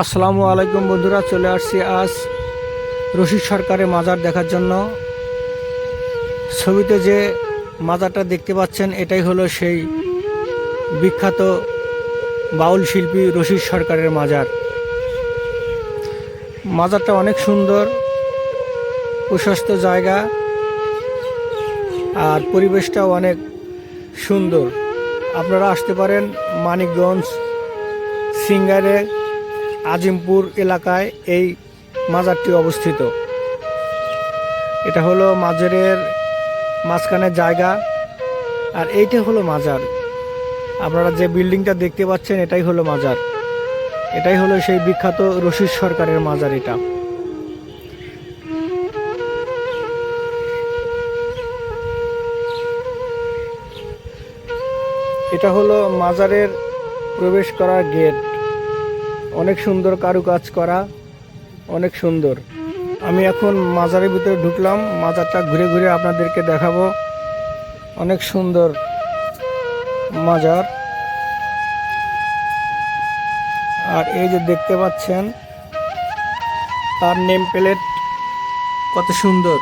আসসালামু আলাইকুম বন্ধুরা, চলে আসছি আজ রশিদ সরকারের মাজার দেখার জন্য। ছবিতে যে মাজারটা দেখতে পাচ্ছেন, এটাই হলো সেই বিখ্যাত বাউল শিল্পী রশিদ সরকারের মাজার। মাজারটা অনেক সুন্দর, প্রশস্ত জায়গা, আর পরিবেশটাও অনেক সুন্দর। আপনারা আসতে পারেন মানিকগঞ্জ সিঙ্গারে। আজিমপুর এলাকায় এই মাজারটি অবস্থিত। এটা হলো মাজারের মাঝখানের জায়গা, আর এইটা হলো মাজার। আপনারা যে বিল্ডিংটা দেখতে পাচ্ছেন, এটাই হলো মাজার। এটাই হলো সেই বিখ্যাত রশিদ সরকারের মাজার এটা। এটা হলো মাজারের প্রবেশ করার গেট। অনেক সুন্দর কারুকাজ করা, অনেক সুন্দর। আমি এখন মাজারের ভিতরে ঢুকলাম, মাজারটা ঘুরে ঘুরে আপনাদেরকে দেখাবো। অনেক সুন্দর মাজার। আর এই যে দেখতে পাচ্ছেন, তার নেম প্লেট কত সুন্দর।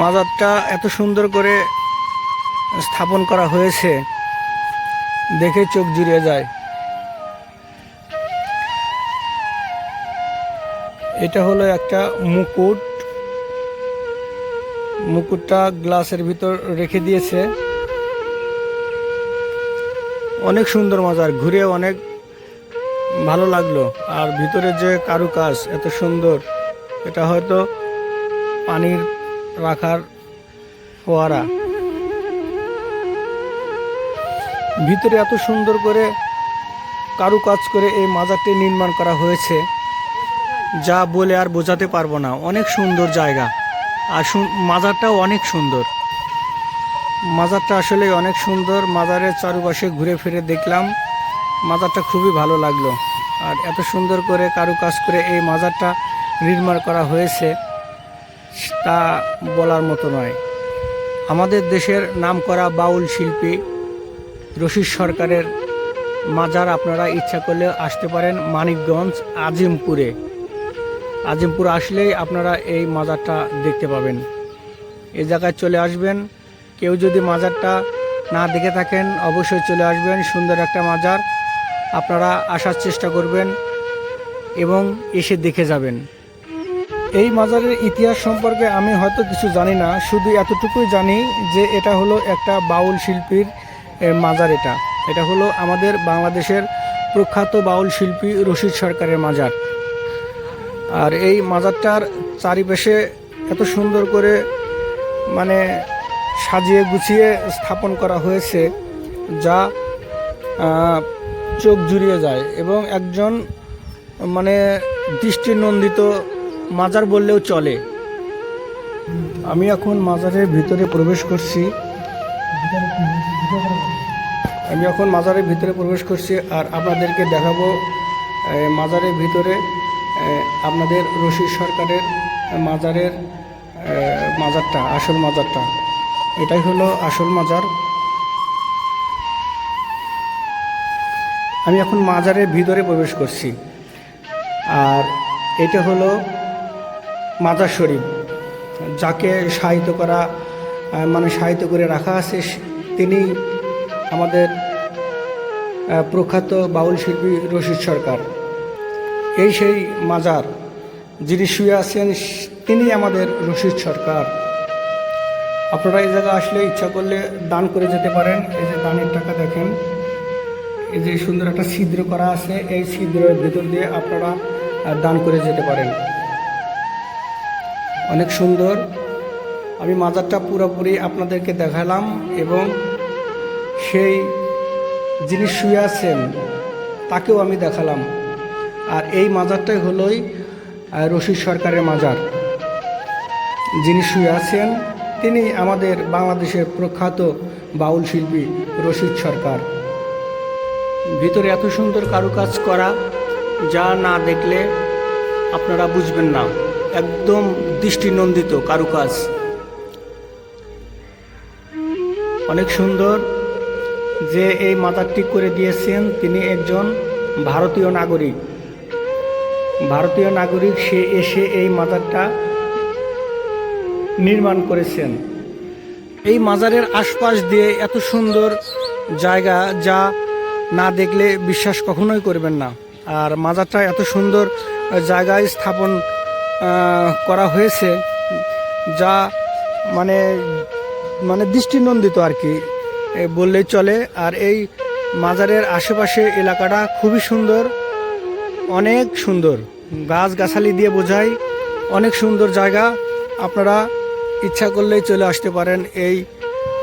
মাজারটা এত সুন্দর করে স্থাপন করা হয়েছে, দেখে চোখ জুড়িয়ে যায়। এটা হলো একটা মুকুট। মুকুটটা গ্লাসের ভিতর রেখে দিয়েছে। অনেক সুন্দর মাজার, ঘুরে অনেক ভালো লাগল। আর ভিতরে যে কারুকাজ, এত সুন্দর। এটা হয়তো পানির রাখার ফোয়ারা। ভিতরে এত সুন্দর করে কারুকাজ করে এই মাজারটি নির্মাণ করা হয়েছে, যা বলে আর বোঝাতে পারব না। অনেক সুন্দর জায়গা। আর মাজারটাও অনেক সুন্দর। মাজারটা আসলে অনেক সুন্দর। মাজারের চারপাশে ঘুরে ফিরে দেখলাম, মাজারটা খুবই ভালো লাগল। আর এত সুন্দর করে কারুকাজ করে এই মাজারটা নির্মাণ করা হয়েছে। তা বলার মতো নয়। আমাদের দেশের নামকরা বাউল শিল্পী রশিদ সরকারের মাজার আপনারা ইচ্ছা করলে আসতে পারেন মানিকগঞ্জ আজিমপুরে। আজিমপুর আসলেই আপনারা এই মাজারটা দেখতে পাবেন। এ জায়গায় চলে আসবেন। কেউ যদি মাজারটা না দেখে থাকেন, অবশ্যই চলে আসবেন। সুন্দর একটা মাজার। আপনারা আসার চেষ্টা করবেন এবং এসে দেখে যাবেন। এই মাজারের ইতিহাস সম্পর্কে আমি হয়তো কিছু জানি না, শুধু এতটুকুই জানি যে এটা হলো একটা বাউল শিল্পীর মাজার এটা। এটা হলো আমাদের বাংলাদেশের প্রখ্যাত বাউল শিল্পী রশিদ সরকারের মাজার। আর এই মাজারটার চারিপাশে এত সুন্দর করে মানে সাজিয়ে গুছিয়ে স্থাপন করা হয়েছে, যা চোখ জুড়িয়ে যায় এবং একজন মানে দৃষ্টিনন্দিত মাজার বললেও চলে। আমি এখন মাজারের ভিতরে প্রবেশ করছি। আমি এখন মাজারের ভিতরে প্রবেশ করছি আর আপনাদেরকে দেখাবো মাজারের ভিতরে আপনাদের রশিদ সরকারের মাজারের মাজারটা, আসল মাজারটা। এটাই হলো আসল মাজার। আমি এখন মাজারের ভিতরে প্রবেশ করছি। আর এটা হলো মাজার শরীফ, যাকে সাহিত্য করা মানে সাহিত্য করে রাখা আছে, তিনি আমাদের প্রখ্যাত বাউল শিল্পী রশিদ সরকার। এই সেই মাজার যিনি শুয়ে আছেন, তিনি আমাদের রশিদ সরকার। আপনারা এই জায়গায় আসলে ইচ্ছা করলে দান করে যেতে পারেন। এই যে দানের টাকা দেখেন, এই যে সুন্দর একটা ছিদ্র করা আছে, এই ছিদ্রের ভেতর দিয়ে আপনারা দান করে যেতে পারেন। অনেক সুন্দর। আমি মাজারটা পুরোপুরি আপনাদেরকে দেখালাম এবং সেই যিনি শুয়ে আছেন, তাকেও আমি দেখালাম। আর এই মাজারটাই হলোই রশিদ সরকারের মাজার। যিনি শুয়ে আছেন, তিনি আমাদের বাংলাদেশের প্রখ্যাত বাউল শিল্পী রশিদ সরকার। ভিতরে এত সুন্দর কারুকাজ করা, যা না দেখলে আপনারা বুঝবেন না। একদম দৃষ্টিনন্দিত কারুকাজ। অনেক সুন্দর যে এই মাজারটি করে দিয়েছেন তিনি একজন ভারতীয় নাগরিক। ভারতীয় নাগরিক, সে এসে এই মাজারটা নির্মাণ করেছেন। এই মাজারের আশপাশ দিয়ে এত সুন্দর জায়গা যা না দেখলে বিশ্বাস কখনোই করবেন না। আর মাজারটা এত সুন্দর জায়গায় স্থাপন করা হয়েছে, যা মানে মানে দৃষ্টিনন্দিত আর কি বললেই চলে। আর এই মাজারের আশেপাশে এলাকাটা খুবই সুন্দর, অনেক সুন্দর। গাছ গাছালি দিয়ে বোঝায়, অনেক সুন্দর জায়গা। আপনারা ইচ্ছা করলেই চলে আসতে পারেন এই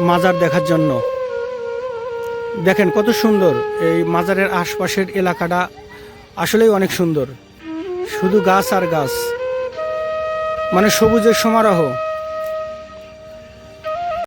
মাজার দেখার জন্য। দেখেন কত সুন্দর, এই মাজারের আশপাশের এলাকাটা আসলেই অনেক সুন্দর। শুধু গাছ আর গাছ। মানে সবুজের সমারোহ।